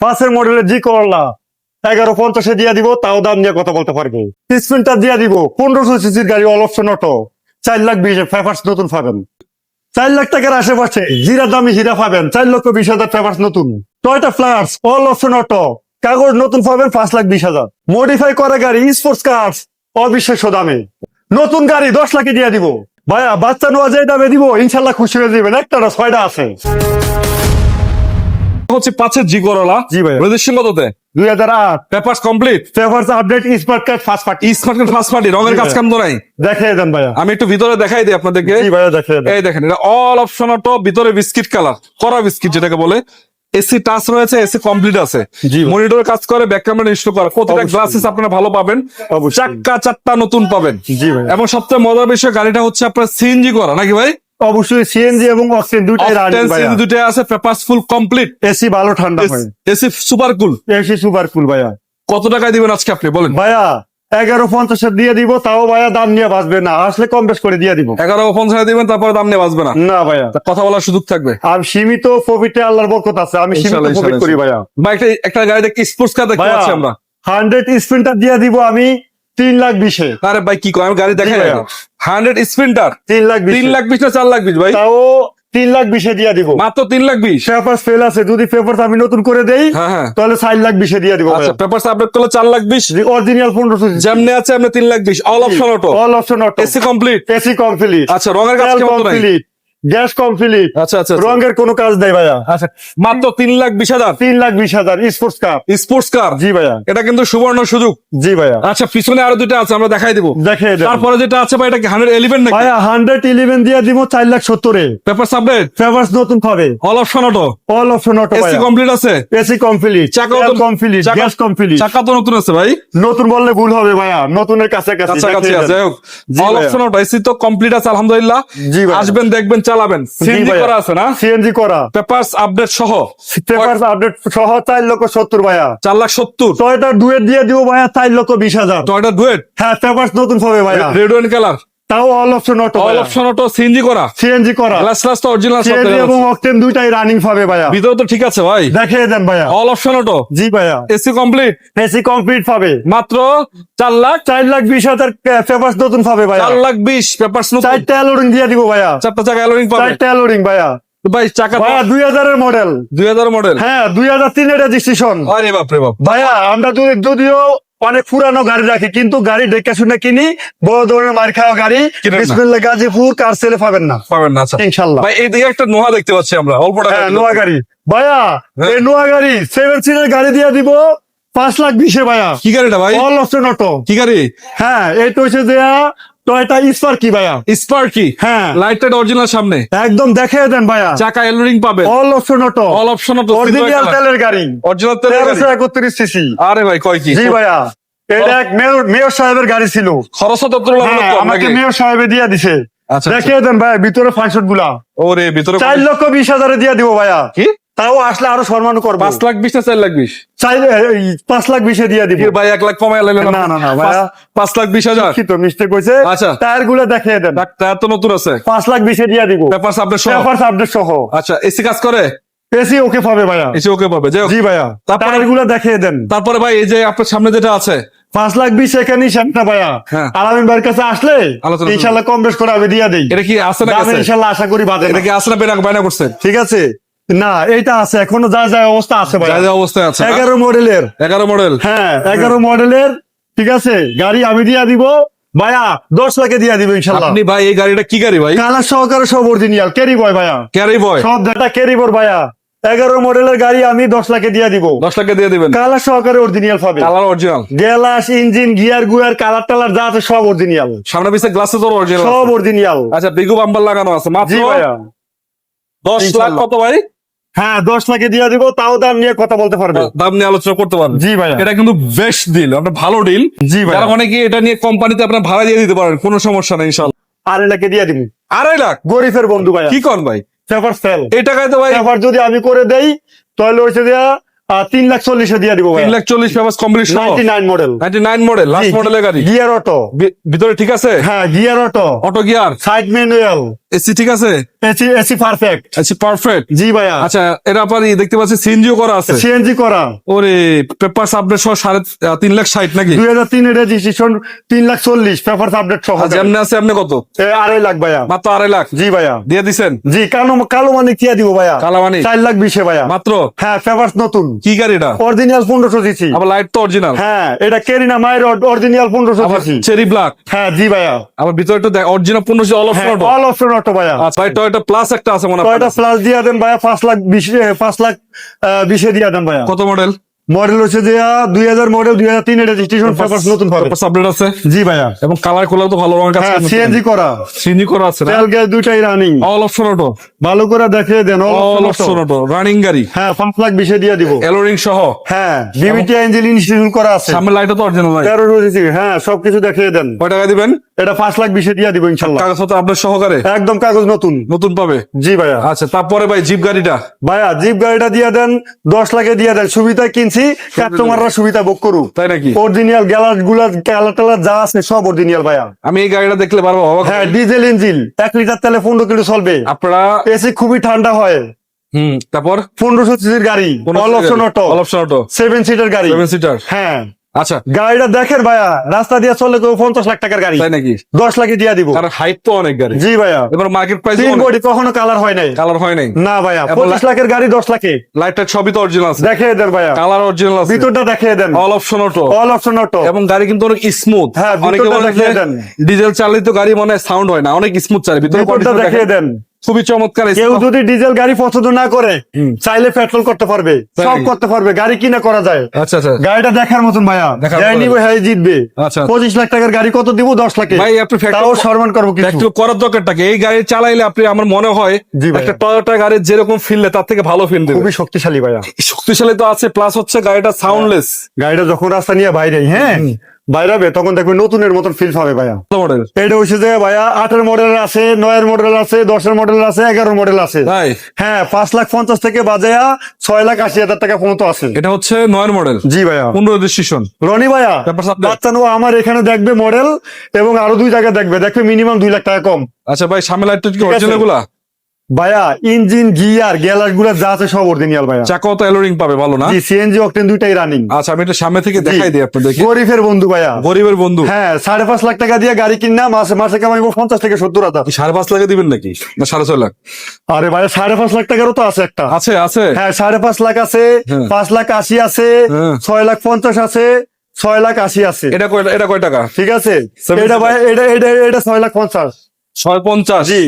পাঁচের মডেলের জি করলা এগারো পঞ্চাশে দিয়ে দিব, তাও দাম নিয়ে কথা বলতে পারব। স্পিনটা দিয়ে দিব, পনেরোশো সিসির গাড়ি অল অপশন অটো চার লাখ বিশ পেপার্স নতুন পাবেন। চার লাখ টাকার আশেপাশে জিরা দামি হীরা পাবেন, চার লক্ষ বিশ হাজার পেপার্স নতুন। টয়টা ফ্লার্স অল অপশন অটো কাগজ নতুন পাবেন পাঁচ লাখ বিশ হাজার। মডিফাই করা গাড়ি স্পোর্টস কার্স অবিশ্বাস্য দামে। নতুন গাড়ি দশ লাখে দিয়ে দিব। ভাইয়া, বাচ্চা নোয়া যে দামে দিব, ইনশাল্লাহ খুশি হয়ে যাবেন। একটা ছয়টা আছে। হচ্ছে পাঁচের জি করলা। জি ভাই রেজিস্ট্রেশন কততে? দুই হাজার আট। Papers complete papers update smart card first party smart card first party রঙের কাজ কাম তো নাই? দেখিয়ে দেন ভাইয়া। আমি একটু ভিতরে দেখাই দিই আপনাদেরকে। জি ভাইয়া দেন। এই দেখেন এটা অল অপশন অটো ভিতরে বিস্কিট কালার করা বিস্কিট যেটাকে বলে। এসি টাচ রয়েছে এসি কমপ্লিট আছে। মনিটর কাজ করে ব্যাক ক্যামেরা ইনস্টল করা। প্রতিটা গ্লাসেস আপনারা ভালো পাবেন। চাক্কা চারটা নতুন পাবেন। জি ভাই এবং সবচেয়ে মজার বিষয় গাড়িটা হচ্ছে আপনার সিএনজি করা নাকি ভাই? অবশ্যই সিএনজি এবং অক্সিজেন দুটাই রানিং ভাইয়া। সিএনজি দুটো আছে পেপারস ফুল কমপ্লিট এসি ভালো ঠান্ডা হয় AC super cool AC super cool ভাইয়া। কত টাকায় দিবেন আজকে আপনি বলেন। ভাইয়া এগারো পঞ্চাশের দিয়ে দিব তাও ভাইয়া দাম নিয়ে বাঁচবে না। আসলে কম বেশ করে দিয়ে দিব। এগারো পঞ্চাশ দিবেন তারপরে দাম নিয়ে বাঁচবে না। না ভাইয়া। কথা বলার সুযোগ থাকবে। আর সীমিত প্রফিটে আল্লাহর বরকত আছে আমি সীমিত প্রফিট করি ভাইয়া। বা একটা একটা গাড়ি দেখে স্পোর্টস কার দেখতে পাচ্ছি আমরা? হান্ড্রেড স্পিনটা দিয়ে দিব আমি তিন লাখ বিশে। আরে ভাই কি আমি গাড়ি দেখাই ভাইয়া। হান্ড্রেড স্পিন্টার তিন লাখ তিন লাখ বিশ না চার লাখ বিশ ভাই? তাও তিন লাখ বিশে দিয়ে দিব। মাত্র তিন লাখ বিশ? পেপার ফেল আছে যদি পেপার আমি নতুন করে দেই হ্যাঁ হ্যাঁ। তাহলে চার লাখ বিশে দিয়ে দিব আচ্ছা পেপার আপডেট করলে চার লাখ বিশ? অরিজিনাল পনেরোশো যেমনি আছে তিন লাখ বিশ। All option auto all option auto AC complete AC complete আচ্ছা রঙের কাজ কমপ্লিট গ্যাস কমপ্লিট আচ্ছা আচ্ছা আচ্ছা। রঙের কোনো কাজ নেই ভাইয়া। আচ্ছা মাত্র তিন লাখ বিশ হাজার? তিন লাখ বিশ হাজার স্পোর্টস কাপ স্পোর্টস কার জি ভাইয়া। এটা কিন্তু সুবর্ণ সুযোগ। জি ভাইয়া। আচ্ছা পিছনে আরও দুটো আছে আমরা দেখাই দিব। দেখে তারপরে যেটা আছে ভাই এটা কি হান্ড্রেড এলিভেন নাকি? ভাইয়া হান্ড্রেড ইলেভেন দিয়ে দিব চার লাখ সত্তরে। পেপার আপডেট ফেভার্স নতুন পাবে। All option auto all option auto AC complete আছে? এসি কমপ্লিট চাকা কমপ্লিট গ্যাস কমপ্লিট চাকা তো নতুন আছে ভাই। নতুন বললে ভুল হবে ভাইয়া। নতুনের যাই হোক। অল অপশন অটো এসি তো কমপ্লিট আছে আলহামদুলিল্লাহ। আসবেন দেখবেন চালাবেন। সিএনজি করা আছে না? সিএনজি করা। পেপারস আপডেট সহ। পেপারস আপডেট সহ চার লক্ষ সত্তর ভাইয়া। চার লাখ সত্তর। টয়টা ডুয়েট দিয়ে দিব ভাইয়া চার লক্ষ বিশ হাজার। Toyota duet? হ্যাঁ পেপারস নতুন হবে ভাইয়া। Red colour. তাও all option auto all option auto CNG করা? সিএনজি করা। গ্লাস গ্লাস তো অরিজিনাল সিএনজি এবং। অকটেন দুইটাই রানিং পাবে ভাইয়া। ভিতরে তো ঠিক আছে ভাই। দেখিয়ে দেন ভাইয়া। অল অপশন অটো জি ভাইয়া। এসি কমপ্লিট এসি কমপ্লিট পাবে। মাত্র চার লাখ? চার লাখ বিশ হাজার পেপার নতুন পাবে ভাইয়া। চার লাখ বিশ পেপারস নতুন। চারটা অ্যালোরিং দিয়ে দিব ভাইয়া। চারটা চাকা অ্যালোরিং পাবে। চারটা অ্যালোরিং ভাইয়া। ভাই চাকা ভাইয়া দুই হাজারের মডেল দুই হাজার মডেল হ্যাঁ দুই হাজার তিনের রেজিস্ট্রেশন আরে বাপ রে বাপ। ভাইয়া আমরা যদি যদিও অনেক পুরানো গাড়ি রাখি কিন্তু গাড়ি ডেকে শুনে কিনি বড় ধরনের মার খাওয়া গাড়ি বিসমিল্লা গাজীপুর কার সেলে পাবেন না। পাবেন না আচ্ছা। ইনশাল্লাহ। ভাই এই দিকে একটা নোয়া দেখতে পাচ্ছি আমরা অল্প টাকা হ্যাঁ নোয়া গাড়ি। ভাইয়া হ্যাঁ। এই নোয়া গাড়ি সেভেন সিটের গাড়ি দিয়ে দিব পাঁচ লাখ বিশে ভাইয়া। কি গাড়িটা ভাই? অল অপশন অটো কি গাড়ি? হ্যাঁ এইটা হচ্ছে দেয়া টয়টা স্পার কি ভাইয়া। স্পার্কি? হ্যাঁ। লাইট টাইট অরিজিনাল সামনে। একদম দেখে দেন ভাইয়া। চাকা এলোরিং পাবে all option auto all option তো অরিজিনাল তেলের গাড়ি। অরিজিনাল তেলের গাড়ি। তেরোশো একত্রিশ সিসি আরে ভাই কয় কি? জি ভাইয়া। এটা এক মেয়র মেয়র সাহেবের গাড়ি ছিল। খরচ তো তুলনামূলক হ্যাঁ, কম আমাকে মেয়র সাহেবে দিয়ে দিছে। আচ্ছা দেখিয়ে দেন ভাইয়া ভিতরে ফাংশনগুলা। ওরে ভিতরে চার লক্ষ বিশ হাজারে দিয়ে দিব ভাইয়া। কি? তাও আসলে আরও সম্মান করব। পাঁচ লাখ বিশ না চার লাখ বিশ? চাই পাঁচ লাখ বিশে দিয়ে দিব। ভাই এক লাখ কমাই লাইলেন না, না, না। পাঁচ- লাখ বিশ হাজার? কি তো মিস্টেক হয়েছে আচ্ছা। টায়ারগুলো দেখিয়ে দেন। টায়ার তো নতুন আছে। পাঁচ লাখ বিশে দিয়ে দিব। পেপারস আপডেট সহ? পেপার আপডেট সহ। আচ্ছা এসি কাজ করে? এসি ওকে পাবে ভাইয়া। এসি ওকে পাবে। জি ভাইয়া। তারপরে- টায়ারগুলো দেখিয়ে দেন। তারপরে ভাই এই যে আপনার সামনে যেটা আছে। পাঁচ লাখ বিশ এখানেই শান্তা ভাইয়া। হ্যাঁ। আলামিন ভাইয়ের কাছে আসলে। ইনশাল্লাহ কম বেশ করে আমি দিয়ে দিই। এটা কি দামে ইনশাল্লাহ আশা করি বাদে এটা কি না বেনা বায়না করছেন ঠিক আছে। না এইটা আছে এখনও যা যা অবস্থা আছে ভাই যা যা অবস্থায় আছে। এগারো মডেলের। এগারো মডেল। হ্যাঁ এগারো মডেলের ঠিক আছে? গাড়ি আমি দিয়া দিব ভাইয়া দশ লাখে দিয়া দিব ইনশাল্লাহ। আপনি ভাই এই গাড়িটা কি গাড়ি ভাই? কালার সহকারে সব অরিজিনাল ক্যারি বয় ভাইয়া। ক্যারি বয় সব ডাটা ক্যারি বয় ভাইয়া। এগারো মডেলের গাড়ি আমি দশ লাখে দিয়া দিব। দশ লাখে দিয়ে দিবেন। কালার সহকারে অরিজিনাল পাবে। Colour original glass engine gear গুয়ার কালার টালার যা আছে সব অরিজিনাল সামনে পিছিয়ে গ্লাসে তো অরিজিনাল সব অরিজিনাল আচ্ছা বিগু বাম্বার লাগানো আছে। মাত্র দশ লাখ কত ভাই? হ্যাঁ দশ লাখে দিয়ে দিব তাও দাম নিয়ে কথা বলতে পারবে। দাম নিয়ে আলোচনা করতে পারবেন জি ভাইয়া। এটা কিন্তু বেস্ট ডিল আপনার ভালো ডিল জি ভাইয়া। যারা অনেকে এটা নিয়ে কোম্পানিতে আপনার ভাড়া দিয়ে দিতে পারেন কোনো সমস্যা নেই ইনশাল্লাহ আড়াই লাখে দিয়ে দিব। আড়াই লাখ? গরিবের বন্ধু ভাইয়া। কি করেন ভাই? পেপার সেল এই টাকায় তো ভাই পেপার যদি আমি করে দেই তাহলে হচ্ছে দেয়া তিন লাখ চল্লিশে দিয়ে দিব তিন লাখ চল্লিশ paper complete ninety nine model ninety nine model last মডেলের গাড়ি? গিয়ার অটো ভিতরে ঠিক আছে? হ্যাঁ gear auto auto gear side manual AC ঠিক আছে? এসি এসি পারফেক্ট পারফেক্ট জি ভাইয়া। আচ্ছা এটা আপনার দেখতে পাচ্ছি সিএনজিও করা আছে। সিএনজি করা। ওরে পেপার আপডেট সহ সাড়ে তিন লাখ ষাট নাকি? দুই হাজার তিনের রেজিস্ট্রেশন তিন লাখ চল্লিশ পেপার আপডেট সহ। যেমনি আছে আপনি কত? আড়াই লাখ ভাইয়া। মাত্র আড়াই লাখ? জি ভাইয়া। দিয়ে দিছেন? জি কালো কালো মানে কি দিব ভাইয়া। কালামানি? চার লাখ বিশে ভাইয়া। মাত্র? হ্যাঁ পেপার নতুন। কি গাড়ি এটা? অরিজিনাল পনেরোশো সিসি আবার লাইট তো অরিজিনাল হ্যাঁ এটা কেরিনা মায়ের অরিজিনাল পনেরোশো চেরি ব্ল্যাক হ্যাঁ জি ভাইয়া। আবার ভিতরে একটু অরিজিনাল পনেরোশো all option all option auto ভাইয়া। আচ্ছা ভাই টয়টা প্লাস একটা আছে মনে হয়? কয়টা প্লাস দিয়ে দেন ভাইয়া? পাঁচ লাখ বিশ পাঁচ লাখ আহ, বিশে দিয়ে দেন ভাইয়া। কত মডেল মডেল হচ্ছে যে দুই হাজার মডেল দুই হাজার তিনের রেজিস্ট্রেশন পেপার নতুন পাবে। পেপার আপডেট আছে? জি ভাইয়া। এবং কালার কোলার তো ভালো রঙের কাজ হ্যাঁ সিএনজি করা। সিএনজি করা আছে তেল গ্যাস দুইটাই রানিং অল অপশন অটো ভালো করে দেখে দেন all option option auto running গাড়ি? হ্যাঁ পাঁচ লাখ বিশে দিয়ে দিব। এলোরিং সহ? হ্যাঁ ইঞ্জিন করা আছে। সামনে তো অরিজিনাল ভাই তেরো রয়েছে হ্যাঁ সবকিছু দেখিয়ে দেন। কয় টাকা দিবেন? এটা পাঁচ লাখ বিশে দিয়ে দিব ইনশাল্লাহ। কাগজ আপনার সহকারে? একদম কাগজ নতুন। নতুন পাবে? জি ভাইয়া। আচ্ছা তারপরে ভাই জিপ গাড়িটা? ভাইয়া জিপ গাড়িটা দিয়ে দেন দশ লাখে দিয়ে দেন। সুবিধা কিনছি কাস্টমাররা সুবিধা ভোগ করুক তাই নাকি? অরিজিনাল গ্যালাসগুলা গ্যালা টেলা যা আছে সব অরিজিনাল ভাইয়া। আমি এই গাড়িটা দেখলে পারব হ্যাঁ ডিজেল ইঞ্জিন এক লিটার তেলে পনেরো কিলো চলবে। আপনারা এসি খুবই ঠান্ডা হয়। হুম তারপর? পনেরোশো সিসির গাড়ি all option auto all option auto. Seven seater গাড়ি। সেভেন সিটার হ্যাঁ। আচ্ছা। গাড়িটা দেখেন ভাইয়া রাস্তা দিয়ে চলে কেউ পঞ্চাশ লাখ টাকার গাড়ি। তাই নাকি? দশ লাখে দিয়ে দিব। কারণ হাইট তো অনেক গাড়ি। জি ভাইয়া। এবার মার্কেট প্রাইস তিন কোটি কখনো কালার হয় নাই। কালার হয় নাই। না ভাইয়া পঁচিশ লাখের গাড়ি দশ লাখে। লাইটটা সবই তো অরিজিনাল আছে। দেখিয়ে দেন ভাইয়া। কালার অরিজিনাল আছে। ভিতরটা দেখিয়ে দেন। All option auto all option auto এবং গাড়ি কিন্তু অনেক স্মুথ হ্যাঁ, অনেকে বলে দেন। ডিজেল চালিত গাড়ি মনে সাউন্ড হয় না। অনেক স্মুথ চালে। ভিতরে দেখিয়ে। দেন। খুবই চমৎকার কেউ যদি ডিজেল গাড়ি পছন্দ না করে চাইলে পেট্রোল করতে পারবে। সব করতে পারবে গাড়ি কিনা করা যায়। আচ্ছা আচ্ছা। গাড়িটা দেখার মতন ভাইয়া। যাই নিবে হ্যাঁ জিতবে। আচ্ছা। পঁচিশ লাখ টাকার গাড়ি কত দিব? দশ লাখে। ভাই আপনি তাও সম্মান করব কিছু। করার দরকারটাকে। এই গাড়ি চালাইলে আপনি আমার মনে হয় একটা টয়োটা গাড়ির যেরকম ফিললে তার থেকে ভালো ফিল খুবই শক্তিশালী ভাইয়া। শক্তিশালী তো আছে প্লাস হচ্ছে গাড়িটা সাউন্ডলেস গাড়িটা যখন রাস্তা নিয়ে বাইরে হ্যাঁ? বাইরাবে তখন দেখবে নতুনের মতন ফিল পাবে ভাইয়া। মডেল এটা হচ্ছে যে ভাইয়া আটের মডেল আছে নয়ের মডেল আছে দশের মডেল আছে এগারো মডেল আছে। হ্যাঁ পাঁচ লাখ পঞ্চাশ থেকে বাজেয়া ছয় লাখ আশি হাজার টাকা পর্যন্ত আছে। এটা হচ্ছে নয়ের মডেল জি ভাইয়া। পনেরো রেজিস্ট্রেশন রনি ভাইয়া বাচ্চা নেওয়া আমার এখানে দেখবে মডেল এবং আরও দুই জায়গায় দেখবে দেখবে মিনিমাম দুই লাখ টাকা কম। আচ্ছা ভাই সামনে কি অরিজিনালগুলা ভাইয়া ইঞ্জিন গিয়ার গ্যালাসগুলা যা আছে সব অরিজিনাল ভাইয়া। চাকাও তো এলোরিং পাবে ভালো না? সিএনজি অকটেন দুইটাই রানিং আচ্ছা আমি এটা সামনে থেকে দেখাই দিই আপনি দেখি গরিবের বন্ধু ভাইয়া। গরিবের বন্ধু? হ্যাঁ সাড়ে পাঁচ লাখ টাকা দিয়ে গাড়ি কিনা মাসে মাসে কামাইবো পঞ্চাশ থেকে সত্তর হাজার। সাড়ে পাঁচ লাখে দিবেন নাকি? না সাড়ে ছয় লাখ? আরে ভাইয়া সাড়ে পাঁচ লাখ টাকারও তো আছে একটা। আছে আছে। হ্যাঁ সাড়ে পাঁচ লাখ আছে হ্যাঁ। পাঁচ লাখ আশি আছে হ্যাঁ। ছয় লাখ পঞ্চাশ আছে ছয় লাখ আশি আছে। এটা কয় এটা কয় টাকা? ঠিক আছে? এটা। ভাই এটা এটা এটা ছয় লাখ পঞ্চাশ। ছয় পঞ্চাশ? জি।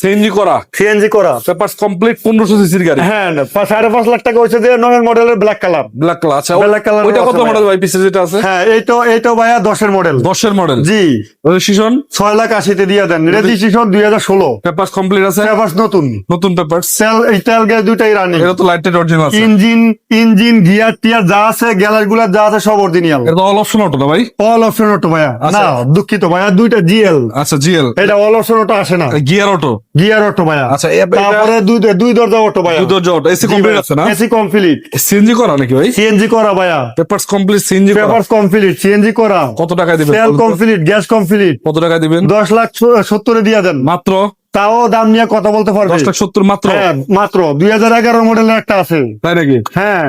সিএনজি করা। সিএনজি করা। পেপার কমপ্লিট পনেরোশো সিসির গাড়ি। হ্যাঁ সাড়ে পাঁচ লাখ টাকা হচ্ছে যে নয় মডেলের ব্ল্যাক কালার ব্ল্যাক কালার আচ্ছা Black colour ওইটা কত মডেল ভাই পিসে যেটা আছে? হ্যাঁ এইটো এইটো ভাইয়া দশের মডেল দশের মডেল জি। রেজিস্ট্রেশন ছয় লাখ আশিতে দিয়ে দেন। রেজিস্ট্রেশন দুই হাজার ষোলো। পেপার কমপ্লিট আছে? পেপার্স নতুন। নতুন পেপার সেল এই তেল গ্যাস দুইটাই রানিং এটা তো লাইটেড অরিজিনাল আছে। ইঞ্জিন ইঞ্জিন গিয়ার টিয়ার যা আছে গ্যালাসগুলা যা আছে সব অরিজিনাল এটা অল অপশন অটো না ভাই? অল অপশন অটো ভাইয়া। আচ্ছা। না দুঃখিত ভাইয়া দুইটা জিএল আচ্ছা জিএল এটা অল অপশন অটো আসে না। গিয়ার অটো গিয়ার অটো ভাইয়া আচ্ছা তারপরে দুই দুই দরজা অটো ভাইয়া দুটো জট এসি কমপ্লিট আছে না? এসি কমপ্লিট সিএনজি করা নাকি ভাই? সিএনজি করা ভাইয়া। পেপারস কমপ্লিট সিএনজি করা। পেপার কমপ্লিট সিএনজি করা। কত টাকা দিবেন? তেল কমপ্লিট গ্যাস কমপ্লিট কত টাকা দিবেন? দশ লাখ সত্তরে দিয়ে দেন। মাত্র? তাও দাম নিয়ে কথা বলতে পারবে। দশ লাখ সত্তর মাত্র? হ্যাঁ মাত্র। দুই হাজার এগারো মডেলের একটা আছে। তাই নাকি? হ্যাঁ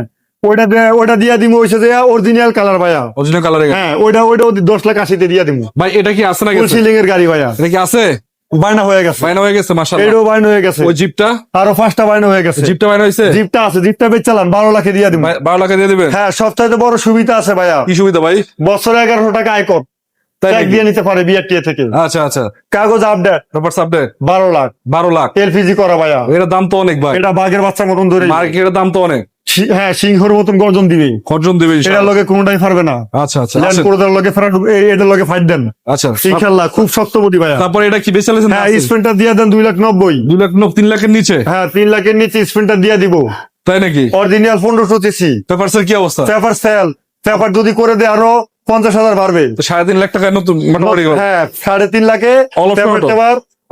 ওইটা ওইটা দিয়ে দিব হয়েছে যে অরিজিনাল কালার ভাইয়া। অরিজিনাল কালারে হ্যাঁ ওইটা ওইটা দশ লাখ আশিতে দিয়ে দিব ভাই এটা কি আছে না ফুল সিলিং এর গাড়ি ভাইয়া। এটা কি আছে? বায়না হয়ে গেছে। বাইনা হয়ে গেছে মাশাআল্লাহ। এটাও বায়না হয়ে গেছে। ওই জিপটা? আরও পাঁচটা বায়না হয়ে গেছে। জিপটা বাইনা হয়েছে? জিপটা আছে জিপটা বেচ চালান বারো লাখে দিয়ে দিবেন। বারো লাখে দিয়ে দিবেন? হ্যাঁ সবচাইতে বড় সুবিধা আছে ভাইয়া। কি সুবিধা ভাই? বছরে এগারোশো টাকা আয়কর। নাকি? দিয়ে নিতে পারে বিআরটিএ থেকে। আচ্ছা আচ্ছা। কাগজ আপডেট আপডেট বারো লাখ। বারো লাখ। এলপিজি করা ভাইয়া। দাম তো অনেক ভাই। এটা বাঘের বাচ্চা মতন ধরে। মার্কেটের দাম তো অনেক। হ্যাঁ সিংহর মতন গর্জন দিবে। খরজন দিবে এটার লগে কোনটাই পারবে না। আচ্ছা আচ্ছা। ল্যান্ড আসেন। লগে ফেরাট এটার লগে ফাইট দেন। আচ্ছা। খুব ভাইয়া। তারপরে এটা কি চালিয়েছেন হ্যাঁ দিয়ে দেন দুই লাখ নব্বই। দুই লাখ ন- তিন লাখের নিচে? হ্যাঁ তিন লাখের নিচে স্পেন্টার দিয়ে দিব। তাই নাকি? অরিজিনাল পনেরোশো সিসি এর কি অবস্থা? পেপার সেল পেপার যদি করে দেয় আরও পঞ্চাশ হাজার বাড়বে। তো সাড়ে তিন লাখ টাকা নতুন হ্যাঁ সাড়ে তিন লাখে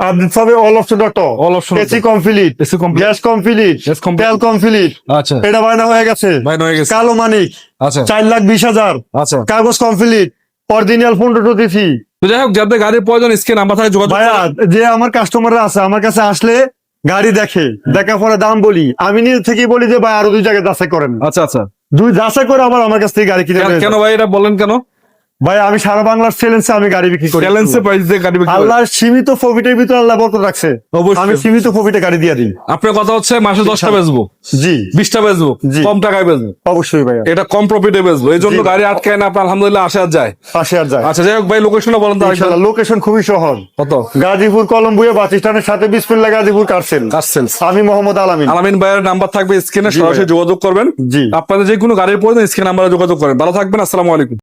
আপডেট পাবে all option AC complete AC complete gas complete Gas complete। তেল কমপ্লিট আচ্ছা। এটা বায়না হয়ে গেছে। ভাই হয়ে গেছে। কালো মানিক আচ্ছা। চার লাখ বিশ হাজার। আচ্ছা। কাগজ কমপ্লিট অরিজিনাল তো যাই হোক যাদের গাড়ির প্রয়োজন স্ক্রিন আমার সাথে যোগাযোগ ভাইয়া যে আমার কাস্টমাররা আছে আমার কাছে আসলে গাড়ি দেখে দেখার পরে দাম বলি। আমি নিজে থেকেই বলি যে ভাই আরও দুই জায়গায় যাচাই করেন। আচ্ছা আচ্ছা। দুই যাচাই করে আবার আমার কাছ থেকে গাড়ি কিনে কেন-। ভাই এটা বলেন কেন ভাই আমি সারা বাংলার চ্যালেঞ্জে আমি গাড়ি বিক্রি করি। চ্যালেঞ্জে প্রাইস দিয়ে গাড়ি বিক্রি। আল্লাহর সীমিত প্রফিটের ভিতরে আল্লাহ বরকত রাখছে। অবশ্যই। আমি সীমিত প্রফিটে গাড়ি দিয়ে দিই। আপনার কথা হচ্ছে মাসে দশটা বেচবো জি। বিশটা বেচবো জি। কম টাকায় বেচবো। অবশ্যই ভাইয়া। এটা কম প্রফিটে বেচবো এই জন্য গাড়ি আটকায় না আপনার আলহামদুলিল্লাহ আসে আর যায়। পাশে আর যায়। আচ্ছা যাই হোক ভাই লোকেশনটা বলেন তো। ইনশাআল্লাহ লোকেশন খুবই সহজ। কত? গাজীপুর কলম্বুয়ে বাস স্ট্যান্ডের সাথে বিসমিল্লাহ গাজীপুর কারসেল কার্সেল আমি মোহাম্মদ আলামিন। আলামিন ভাইয়ের নাম্বার থাকবে স্ক্রিনে সরাসরি যোগাযোগ করবেন। জি। আপনাদের যে কোনো গাড়ির প্রয়োজন স্ক্রিন নাম্বারে যোগাযোগ করেন। ভালো থাকবেন আসসালামু আলাইকুম।